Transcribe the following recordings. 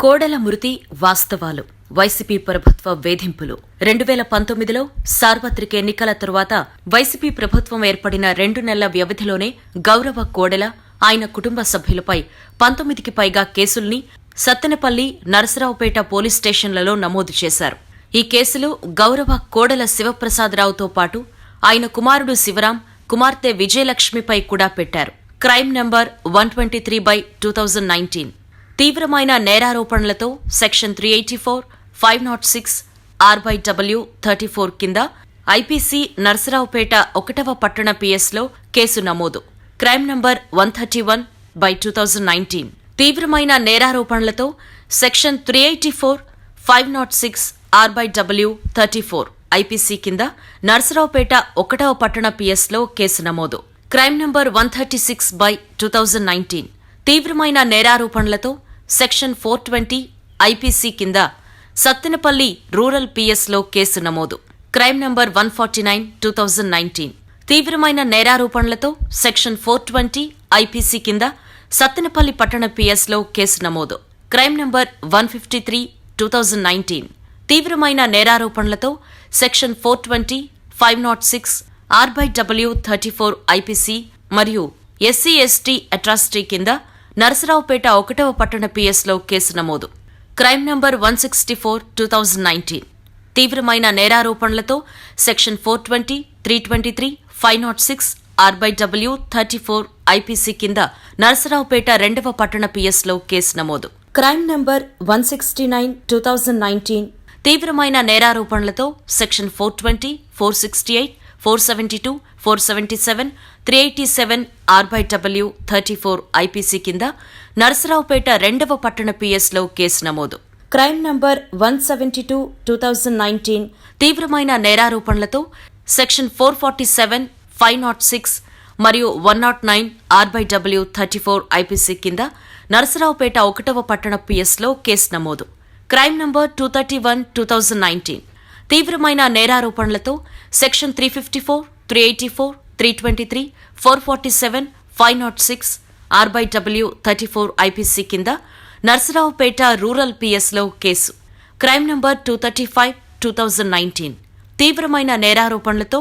కోడల మృతి వాస్తవాలు. వైసీపీ ప్రభుత్వ వేధింపులు. రెండు వేల పంతొమ్మిదిలో సార్వత్రిక ఎన్నికల తరువాత వైసీపీ ప్రభుత్వం ఏర్పడిన రెండు నెలల వ్యవధిలోనే గౌరవ కోడెల ఆయన కుటుంబ సభ్యులపై పంతొమ్మిదికి పైగా కేసుల్ని సత్తెనపల్లి నరసరావుపేట పోలీస్ స్టేషన్లలో నమోదు చేశారు. ఈ కేసులు గౌరవ కోడెల శివప్రసాదరావుతో పాటు ఆయన కుమారుడు శివరాం కుమార్తె విజయలక్ష్మిపై కూడా పెట్టారు. Crime number one twenty three by two thousand nineteen. తీవ్రమైన నేరారోపణలతో section three eighty four five naught six R by W thirty four కింద ఐపీసీ నర్సరావుపేట ఒకటవ పట్టణ పిఎస్లో కేసు నమోదు. Crime number one thirty one by two thousand nineteen. తీవ్రమైన నేరారోపణలతో section three eighty four five naught six R by W thirty four IPC కింద నర్సరావుపేట ఒకటవ పట్టణ పిఎస్లో కేసు నమోదు. Crime number one thirty six by two thousand nineteen. తీవ్రమైన నేరారోపణలతో section four twenty IPC కింద Sattenapalli rural పిఎస్లో కేసు నమోదు. Crime number one forty nine two thousand nineteen. తీవ్రమైన నేరారోపణలతో సెక్షన్ ఫోర్ ట్వంటీ ఐపీసీ కింద సత్తెనపల్లి పట్టణ పిఎస్లో కేసు నమోదు. Crime number one fifty three two thousand nineteen. తీవ్రమైన నేరారోపణలతో section four twenty five naught six R by W thirty four IPC మరియు SC ST atrocity కింద నరసరావుపేట ఒకటవ పట్టణ పిఎస్లో కేసు నమోదు. Crime number one sixty four two thousand nineteen. తీవ్రమైన నేరారోపణలతో section four twenty three twenty three five naught six R by W thirty four IPC కింద నరసరావుపేట రెండవ పట్టణ పిఎస్లో కేసు నమోదు. Crime number one sixty nine two thousand nineteen. తీవ్రమైన నేరారోపణలతో section four twenty four sixty eight four seventy two four seventy seven three eighty seven R by W thirty four IPC కింద నరసరావుపేట రెండవ పట్టణ పిఎస్లో కేసు నమోదు. Crime number one seventy two two thousand nineteen తీవ్రమైన నేరారోపణలతో section four forty seven five naught six మరియు one naught nine R by W thirty four IPC కింద నరసరావుపేట ఒకటవ పట్టణ పిఎస్లో కేసు నమోదు. Crime number two thirty one two thousand nineteen. తీవ్రమైన నేరారోపణలతో section three fifty four three eighty four three twenty three four forty seven five naught six R by W thirty four IPC కింద Narasaraopet rural పిఎస్లో case. Crime number two thirty five two thousand nineteen. తీవ్రమైన నేరారోపణలతో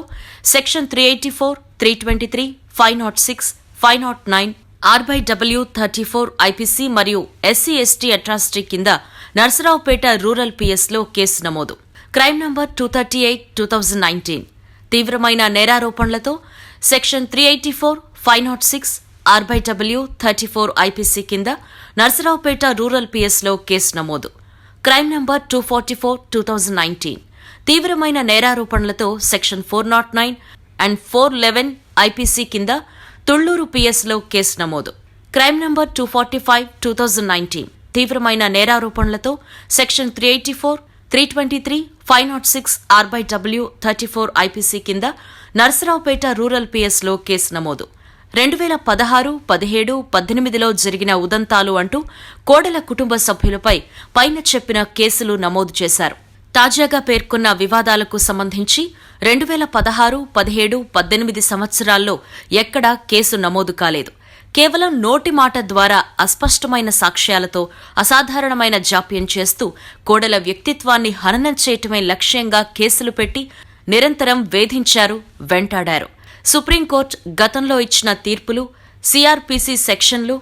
section three eighty four three twenty three five naught six five naught nine R by W thirty four IPC మరియు SC ST atrocity కింద Narasaraopet rural పిఎస్లో case నమోదు. Crime number two thirty eight two thousand nineteen. తీవ్రమైన నేరారోపణలతో section three eighty four five naught six R by W thirty four IPC కింద Narasaraopet rural పిఎస్లో case నమోదు. Crime number two forty four two thousand nineteen. తీవ్రమైన నేరారోపణలతో section four naught nine and four eleven IPC కింద తుళ్ళూరు పిఎస్లో case నమోదు. Crime number two forty five two thousand nineteen. తీవ్రమైన నేరారోపణలతో section three eighty four three twenty three five naught six R by W thirty four IPC కింద Narasaraopet rural పిఎస్లో case నమోదు. రెండు వేల పదహారు పదిహేడు పద్దెనిమిదిలో జరిగిన ఉదంతాలు అంటూ కోడెల కుటుంబ సభ్యులపై పైన చెప్పిన కేసులు నమోదు చేశారు. తాజాగా పేర్కొన్న వివాదాలకు సంబంధించి రెండు వేల పదహారు పదిహేడు పద్దెనిమిది సంవత్సరాల్లో ఎక్కడా కేసు నమోదు కాలేదు. కేవలం నోటి మాట ద్వారా అస్పష్టమైన సాక్ష్యాలతో అసాధారణమైన జాప్యం చేస్తూ కోడల వ్యక్తిత్వాన్ని హననం చేయటమే లక్ష్యంగా కేసులు పెట్టి నిరంతరం వేధించారు వెంటాడారు. సుప్రీంకోర్టు గతంలో ఇచ్చిన తీర్పులు సిఆర్పిసి సెక్షన్లు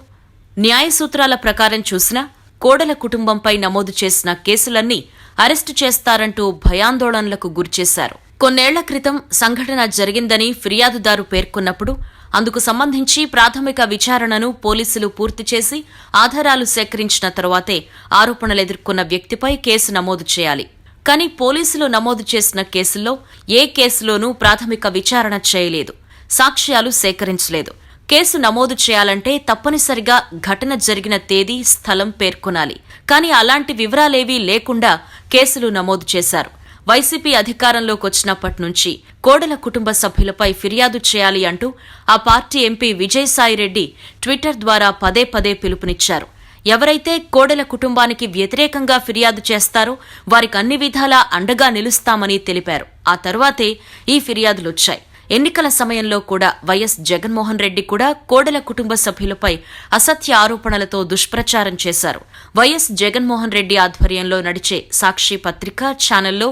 న్యాయ సూత్రాల ప్రకారం చూసినా కోడల కుటుంబంపై నమోదు చేసిన కేసులన్నీ అరెస్టు చేస్తారంటూ భయాందోళనలకు గురిచేశారు. కొన్నేళ్ళ క్రితం సంఘటన జరిగిందని ఫిర్యాదుదారు పేర్కొన్నప్పుడు అందుకు సంబంధించి ప్రాథమిక విచారణను పోలీసులు పూర్తి చేసి ఆధారాలు సేకరించిన తరువాతే ఆరోపణలు ఎదుర్కొన్న వ్యక్తిపై కేసు నమోదు చేయాలి. కానీ పోలీసులు నమోదు చేసిన కేసుల్లో ఏ కేసులోనూ ప్రాథమిక విచారణ చేయలేదు. సాక్ష్యాలు సేకరించలేదు. కేసు నమోదు చేయాలంటే తప్పనిసరిగా ఘటన జరిగిన తేదీ స్థలం పేర్కొనాలి. కానీ అలాంటి వివరాలేవీ లేకుండా కేసులు నమోదు చేశారు. వైసీపీ అధికారంలోకి వచ్చినప్పటి నుంచి కోడల కుటుంబ సభ్యులపై ఫిర్యాదు చేయాలి అంటూ ఆ పార్టీ ఎంపీ విజయసాయిరెడ్డి ట్విట్టర్ ద్వారా పదే పదే పిలుపునిచ్చారు. ఎవరైతే కోడల కుటుంబానికి వ్యతిరేకంగా ఫిర్యాదు చేస్తారో వారికి అన్ని విధాలా అండగా నిలుస్తామని తెలిపారు. ఆ తర్వాతే ఈ ఫిర్యాదులొచ్చాయి. ఎన్నికల సమయంలో కూడా వైఎస్ జగన్మోహన్ రెడ్డి కూడా కోడెల కుటుంబ సభ్యులపై అసత్య ఆరోపణలతో దుష్ప్రచారం చేశారు. వైఎస్ జగన్మోహన్ రెడ్డి ఆధ్వర్యంలో నడిచే సాక్షి పత్రిక ఛానల్లో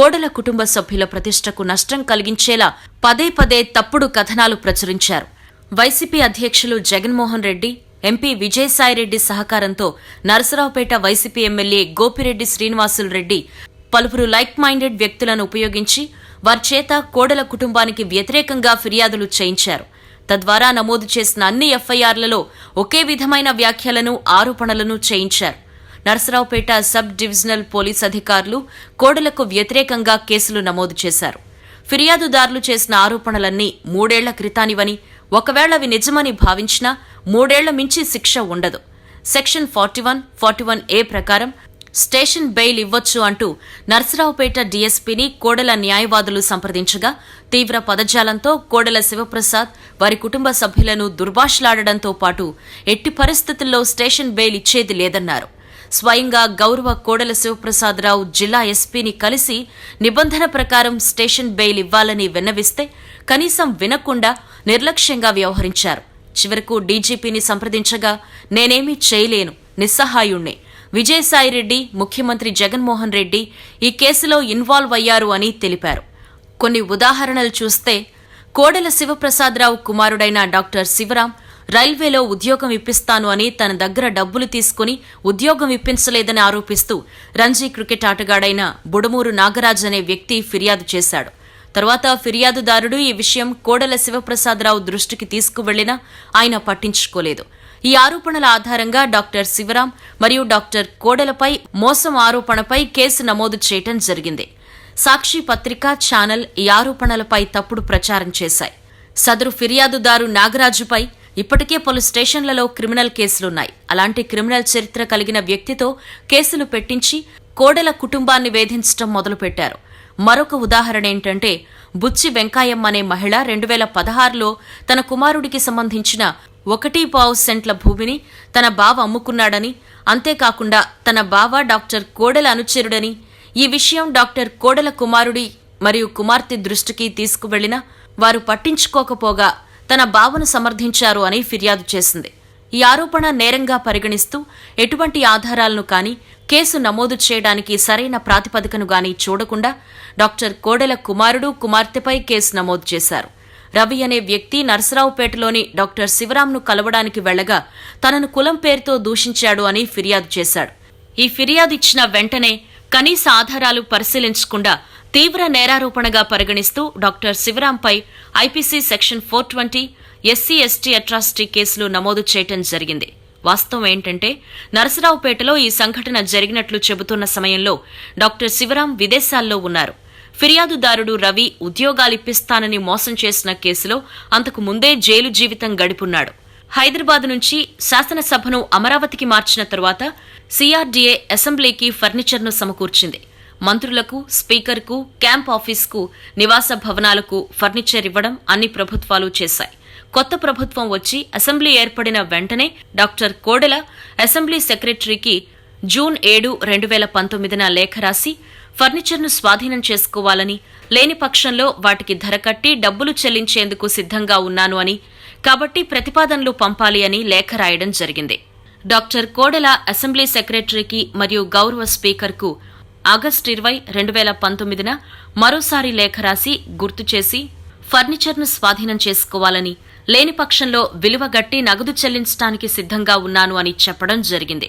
కోడెల కుటుంబ సభ్యుల ప్రతిష్టకు నష్టం కలిగించేలా పదే పదే తప్పుడు కథనాలు ప్రచురించారు. వైసీపీ అధ్యక్షులు జగన్మోహన్ రెడ్డి ఎంపీ విజయసాయిరెడ్డి సహకారంతో నరసరావుపేట వైసీపీ ఎమ్మెల్యే గోపిరెడ్డి శ్రీనివాసులు రెడ్డి పలువురు లైక్ మైండెడ్ వ్యక్తులను ఉపయోగించి వారి చేత కోడల కుటుంబానికి వ్యతిరేకంగా ఫిర్యాదులు చేయించారు. తద్వారా నమోదు చేసిన అన్ని ఎఫ్ఐఆర్లలో ఒకే విధమైన వ్యాఖ్యలను ఆరోపణలను చేయించారు. నరసరావుపేట సబ్ డివిజనల్ పోలీస్ అధికారులు కోడలకు వ్యతిరేకంగా కేసులు నమోదు చేశారు. ఫిర్యాదుదారులు చేసిన ఆరోపణలన్నీ మూడేళ్ళ క్రితానివని ఒకవేళ అవి నిజమని భావించినా మూడేళ్ళ మించి శిక్ష ఉండదు. Section forty one forty one A ప్రకారం స్టేషన్ బెయిల్ ఇవ్వచ్చు అంటూ నర్సరావుపేట డీఎస్పీని కోడెల న్యాయవాదులు సంప్రదించగా తీవ్ర పదజాలంతో కోడెల శివప్రసాద్ వారి కుటుంబ సభ్యులను దుర్భాషలాడడంతో పాటు ఎట్టి పరిస్థితుల్లో స్టేషన్ బెయిల్ ఇచ్చేది లేదన్నారు. స్వయంగా గౌరవ కోడెల శివప్రసాదరావు జిల్లా ఎస్పీని కలిసి నిబంధన ప్రకారం స్టేషన్ బెయిల్ ఇవ్వాలని విన్నవిస్తే కనీసం వినకుండా నిర్లక్ష్యంగా వ్యవహరించారు. చివరకు డీజీపీని సంప్రదించగా నేనేమీ చేయలేను నిస్సహాయుణ్ణి. విజయసాయిరెడ్డి ముఖ్యమంత్రి జగన్మోహన్ రెడ్డి ఈ కేసులో ఇన్వాల్వ్ అయ్యారు అని తెలిపారు. కొన్ని ఉదాహరణలు చూస్తే కోడెల శివప్రసాదరావు కుమారుడైన డాక్టర్ శివరాం రైల్వేలో ఉద్యోగం ఇప్పిస్తాను అని తన దగ్గర డబ్బులు తీసుకుని ఉద్యోగం ఇప్పించలేదని ఆరోపిస్తూ రంజీ క్రికెట్ ఆటగాడైన బుడమూరు నాగరాజ్ అనే వ్యక్తి ఫిర్యాదు చేశాడు. తర్వాత ఫిర్యాదుదారుడు ఈ విషయం కోడెల శివప్రసాదరావు దృష్టికి తీసుకువెళ్ళినా ఆయన పట్టించుకోలేదు. ఈ ఆరోపణల ఆధారంగా డాక్టర్ శివరాం మరియు డాక్టర్ కోడెలపై మోసం ఆరోపణపై కేసు నమోదు చేయటం జరిగింది. సాక్షి పత్రిక ఛానల్ ఈ ఆరోపణలపై తప్పుడు ప్రచారం చేశాయి. సదరు ఫిర్యాదుదారు నాగరాజుపై ఇప్పటికే పలు స్టేషన్లలో క్రిమినల్ కేసులున్నాయి. అలాంటి క్రిమినల్ చరిత్ర కలిగిన వ్యక్తితో కేసులు పెట్టించి కోడల కుటుంబాన్ని వేధించడం మొదలుపెట్టారు. మరొక ఉదాహరణ ఏంటంటే బుచ్చి వెంకాయమ్మ అనే మహిళ రెండు వేల పదహారులో తన కుమారుడికి సంబంధించిన ఒకటి పావు సెంట్ల భూమిని తన బావ అమ్ముకున్నాడని అంతేకాకుండా తన బావ డాక్టర్ కోడెల అనుచరుడని ఈ విషయం డాక్టర్ కోడెల కుమారుడి మరియు కుమార్తె దృష్టికి తీసుకువెళ్ళినా వారు పట్టించుకోకపోగా తన బావను సమర్థించారు అని ఫిర్యాదు చేసింది. ఈ ఆరోపణ నేరంగా పరిగణిస్తూ ఎటువంటి ఆధారాలను కానీ కేసు నమోదు చేయడానికి సరైన ప్రాతిపదికను గాని చూడకుండా డాక్టర్ కోడెల కుమారుడు కుమార్తెపై కేసు నమోదు చేశారు. రవి అనే వ్యక్తి నరసరావుపేటలోని డాక్టర్ శివరాంను కలవడానికి వెళ్ళగా తనను కులం పేరుతో దూషించాడు అని ఫిర్యాదు చేశాడు. ఈ ఫిర్యాదు ఇచ్చిన వెంటనే కనీస ఆధారాలు పరిశీలించకుండా తీవ్ర నేరారోపణగా పరిగణిస్తూ doctor శివరాంపై IPC section four twenty SC ST atrocity కేసులు నమోదు చేయటం జరిగింది. వాస్తవం ఏంటంటే నరసరావుపేటలో ఈ సంఘటన జరిగినట్లు చెబుతున్న సమయంలో డాక్టర్ శివరాం విదేశాల్లో ఉన్నారు. ఫిర్యాదుదారుడు రవి ఉద్యోగాలిప్పిస్తానని మోసం చేసిన కేసులో అంతకు ముందే జైలు జీవితం గడిపున్నాడు. హైదరాబాద్ నుంచి శాసనసభను అమరావతికి మార్చిన తరువాత సిఆర్డీఏ అసెంబ్లీకి ఫర్నిచర్ను సమకూర్చింది. మంత్రులకు స్పీకర్కు క్యాంప్ ఆఫీస్కు నివాస భవనాలకు ఫర్నిచర్ ఇవ్వడం అన్ని ప్రభుత్వాలు చేశాయి. కొత్త ప్రభుత్వం వచ్చి అసెంబ్లీ ఏర్పడిన వెంటనే డాక్టర్ కోడెల అసెంబ్లీ సెక్రటరీకి జూన్ ఏడు రెండు వేల పంతొమ్మిదిన లేఖ రాసి ఫర్నిచర్ను స్వాధీనం చేసుకోవాలని లేని పక్షంలో వాటికి ధర కట్టి డబ్బులు చెల్లించేందుకు సిద్ధంగా ఉన్నాను అని కాబట్టి ప్రతిపాదనలు పంపాలి అని లేఖ రాయడం జరిగింది. డాక్టర్ కోడెల అసెంబ్లీ సెక్రటరీకి మరియు గౌరవ స్పీకర్కు ఆగస్టు ఇరవై రెండు వేల పంతొమ్మిదిన మరోసారి లేఖ రాసి గుర్తు చేసి ఫర్నిచర్ను స్వాధీనం చేసుకోవాలని లేని పక్షంలో విలువ గట్టి నగదు చెల్లించడానికి సిద్ధంగా ఉన్నాను అని చెప్పడం జరిగింది.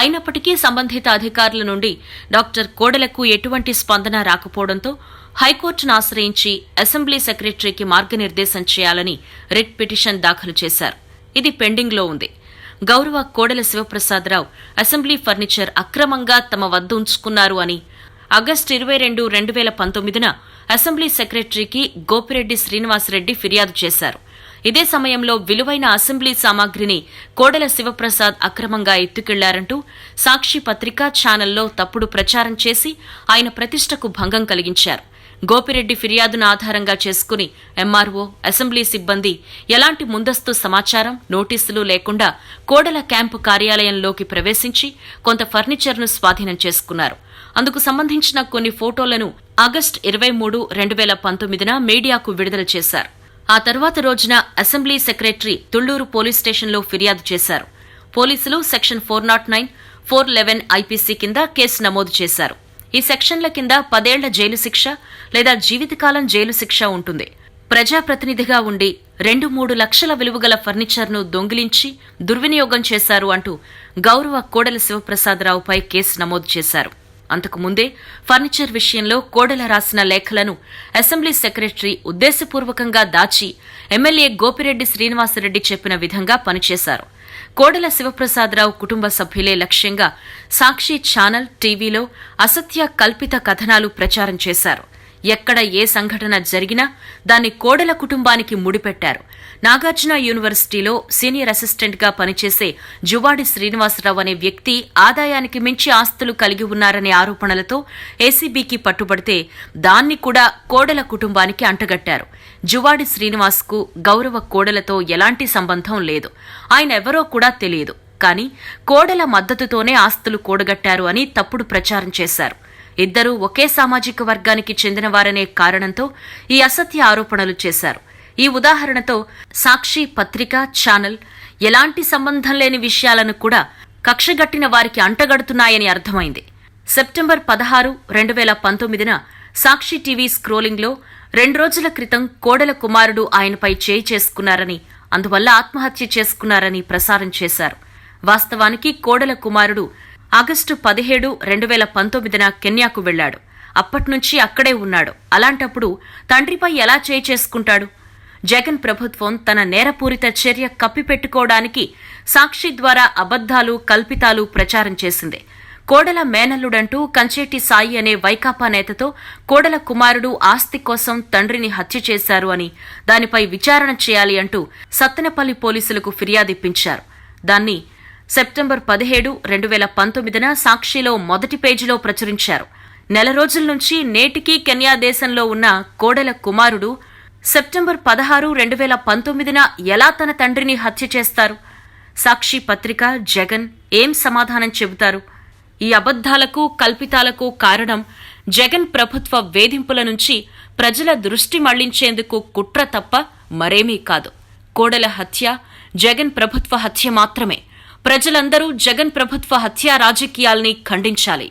అయినప్పటికీ సంబంధిత అధికారుల నుండి డాక్టర్ కోడలకు ఎటువంటి స్పందన రాకపోవడంతో హైకోర్టును ఆశ్రయించి అసెంబ్లీ సెక్రటరీకి మార్గనిర్దేశం చేయాలని రిట్ పిటిషన్ దాఖలు చేశారు. ఇది పెండింగ్లో ఉంది. గౌరవ కోడెల శివప్రసాదరావు అసెంబ్లీ ఫర్నిచర్ అక్రమంగా తమ వద్ద ఉంచుకున్నారు అని ఆగస్టు ఇరవై రెండు రెండు వేల పంతొమ్మిదిన అసెంబ్లీ సెక్రటరీకి గోపిరెడ్డి శ్రీనివాసరెడ్డి ఫిర్యాదు చేశారు. ఇదే సమయంలో విలువైన అసెంబ్లీ సామాగ్రిని కోడెల శివప్రసాద్ అక్రమంగా ఎత్తుకెళ్ళారంటూ సాక్షి పత్రికా ఛానల్లో తప్పుడు ప్రచారం చేసి ఆయన ప్రతిష్టకు భంగం కలిగించారు. గోపిరెడ్డి ఫిర్యాదును ఆధారంగా చేసుకుని ఎంఆర్ఓ అసెంబ్లీ సిబ్బంది ఎలాంటి ముందస్తు సమాచారం నోటీసులు లేకుండా కోడల క్యాంపు కార్యాలయంలోకి ప్రవేశించి కొంత ఫర్నిచర్ను స్వాధీనం చేసుకున్నారు. అందుకు సంబంధించిన కొన్ని ఫోటోలను ఆగస్టు ఇరవై మూడు రెండు వేల పంతొమ్మిదిన మీడియాకు విడుదల చేశారు. ఆ తర్వాత రోజున అసెంబ్లీ సెక్రటరీ తుళ్ళూరు పోలీస్ స్టేషన్లో ఫిర్యాదు చేశారు. పోలీసులు section four naught nine four eleven IPC కింద కేసు నమోదు చేశారు. ఈ సెక్షన్ల కింద పదేళ్ళ జైలు శిక్ష లేదా జీవితకాలం జైలు శిక్ష ఉంటుంది. ప్రజాప్రతినిధిగా ఉండి రెండు మూడు లక్షల విలువగల ఫర్నిచర్ను దొంగిలించి దుర్వినియోగం చేశారు అంటూ గౌరవ కోడెల శివప్రసాదరావుపై కేసు నమోదు చేశారు. అంతకు ముందే ఫర్నిచర్ విషయంలో కోడెల రాసిన లేఖలను అసెంబ్లీ సెక్రటరీ ఉద్దేశపూర్వకంగా దాచి ఎమ్మెల్యే గోపిరెడ్డి శ్రీనివాసరెడ్డి చెప్పిన విధంగా పనిచేశారు. కోడెల శివప్రసాదరావు కుటుంబ సభ్యులే లక్ష్యంగా సాక్షి ఛానల్ టీవీలో అసత్య కల్పిత కథనాలు ప్రచారం చేశారు. ఎక్కడ ఏ సంఘటన జరిగినా దాన్ని కోడెల కుటుంబానికి ముడిపెట్టారు. నాగార్జున యూనివర్సిటీలో సీనియర్ అసిస్టెంట్గా పనిచేసే జువాడి శ్రీనివాసరావు అనే వ్యక్తి ఆదాయానికి మించి ఆస్తులు కలిగి ఉన్నారనే ఆరోపణలతో ఏసీబీకి పట్టుబడితే దాన్ని కూడా కోడెల కుటుంబానికి అంటగట్టారు. జువాడి శ్రీనివాస్కు గౌరవ కోడలతో ఎలాంటి సంబంధం లేదు. ఆయన ఎవరో కూడా తెలియదు. కానీ కోడెల మద్దతుతోనే ఆస్తులు కూడగట్టారు అని తప్పుడు ప్రచారం చేశారు. ఇద్దరూ ఒకే సామాజిక వర్గానికి చెందినవారనే కారణంతో ఈ అసత్య ఆరోపణలు చేశారు. ఈ ఉదాహరణతో సాక్షి పత్రిక ఛానల్ ఎలాంటి సంబంధం లేని విషయాలను కూడా కక్షగట్టిన వారికి అంటగడుతున్నాయని అర్థమైంది. సెప్టెంబర్ పదహారు రెండు వేల పంతొమ్మిదిన సాక్షి టీవీ స్క్రోలింగ్లో రెండు రోజుల క్రితం కోడల కుమారుడు ఆయనపై చేయి చేసుకున్నారని అందువల్ల ఆత్మహత్య చేసుకున్నారని ప్రసారం చేశారు. వాస్తవానికి కోడల కుమారుడు ఆగస్టు పదిహేడు రెండు వేల పంతొమ్మిదిన కెన్యాకు వెళ్ళాడు అప్పట్నుంచి అక్కడే ఉన్నాడు. అలాంటప్పుడు తండ్రిపై ఎలా చేయి చేసుకుంటాడు? జగన్ ప్రభుత్వం తన నేరపూరిత చర్య కప్పిపెట్టుకోవడానికి సాక్షి ద్వారా అబద్దాలు కల్పితాలు ప్రచారం చేసింది. కోడల మేనల్లుడంటూ కంచేటి సాయి అనే వైకాపా నేతతో కోడల కుమారుడు ఆస్తి కోసం తండ్రిని హత్య చేశారు అని దానిపై విచారణ చేయాలి అంటూ సత్తెనపల్లి పోలీసులకు ఫిర్యాదిప్పించారు దాన్ని సెప్టెంబర్ పదిహేడు రెండు వేల పంతొమ్మిదిన సాక్షిలో మొదటి పేజీలో ప్రచురించారు. నెల రోజుల నుంచి నేటికీ కెన్యా దేశంలో ఉన్న కోడల కుమారుడు సెప్టెంబర్ పదహారు రెండు వేల పంతొమ్మిదిన ఎలా తన తండ్రిని హత్య చేస్తారు? సాక్షి పత్రిక జగన్ ఏం సమాధానం చెబుతారు? ఈ అబద్దాలకు కల్పితాలకు కారణం జగన్ ప్రభుత్వ వేధింపుల నుంచి ప్రజల దృష్టి మళ్ళించేందుకు కుట్ర తప్ప మరేమీ కాదు. కోడల హత్య జగన్ ప్రభుత్వ హత్య మాత్రమే. ప్రజలందరూ జగన్ ప్రభుత్వ హత్యా రాజకీయాల్ని ఖండించాలి.